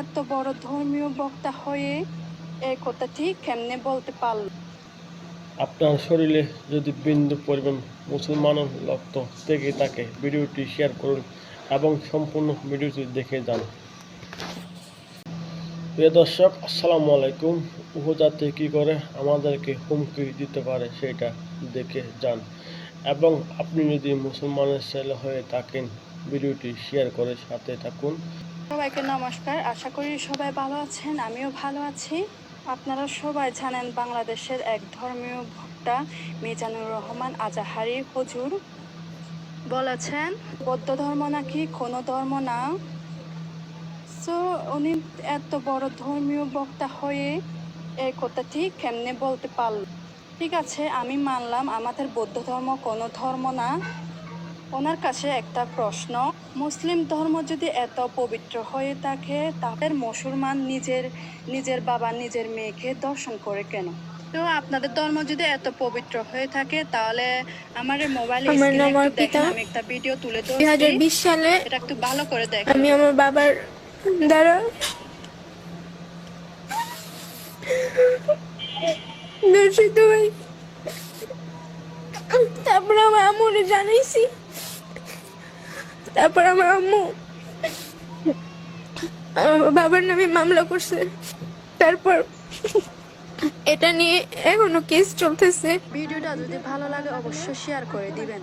এত বড় ধর্মীয় বক্তা হয়ে এই কথাটি কেমনে বলতে পারল? আপনার শরীরে যদি বিন্দু পরিমাণ মুসলমানের রক্ত থেকে থাকে, ভিডিওটি শেয়ার করুন এবং সম্পূর্ণ ভিডিওটি দেখে যান। প্রিয় দর্শক, আসসালামু আলাইকুম। উপজাতি কী করে আমাদেরকে হুমকি দিতে পারে সেটা দেখে যান। এবং আপনি যদি মুসলমানের ছেলে হয়ে থাকেন, ভিডিওটি শেয়ার করে সাথে থাকুন। সবাইকে নমস্কার। আশা করি সবাই ভালো আছেন, আমিও ভালো আছি। আপনারা সবাই জানেন বাংলাদেশের এক ধর্মীয় ভক্তা মিজানুর রহমান আজাহারি হজুর বলেছেন, বৌদ্ধ ধর্ম নাকি কোনো ধর্ম না। সো উনি এত বড় ধর্মীয় বক্তা হয়ে এই কথাটি কেমনে বলতে পারল? ঠিক আছে, আমি মানলাম আমাদের বৌদ্ধ ধর্ম কোনো ধর্ম না। ওনার কাছে একটা প্রশ্ন মুসলিম ধর্ম যদি এত পবিত্র হয়ে থাকে তাদের মুসলমান নিজের নিজের বাবা নিজের মেয়েকে দর্শন করে কেন? তো আপনাদের ধর্ম যদি এত পবিত্র হয়ে থাকে তাহলে আমার মোবাইলে আমার নাম অর্পিতা। আমি একটা ভিডিও তুলে ধরছি। বিশ সালে এটা একটু ভালো করে দেখ আমি আমার বাবার দ্বারা দর্শিত হই। তারপর আমার আম্মুরে জানাইছি তারপর আমার আম্মু বাবার নামে মামলা করছে। তারপর এটা নিয়ে এখনও কেস চলতেছে। ভিডিওটা যদি ভালো লাগে, অবশ্যই শেয়ার করে দিবেন।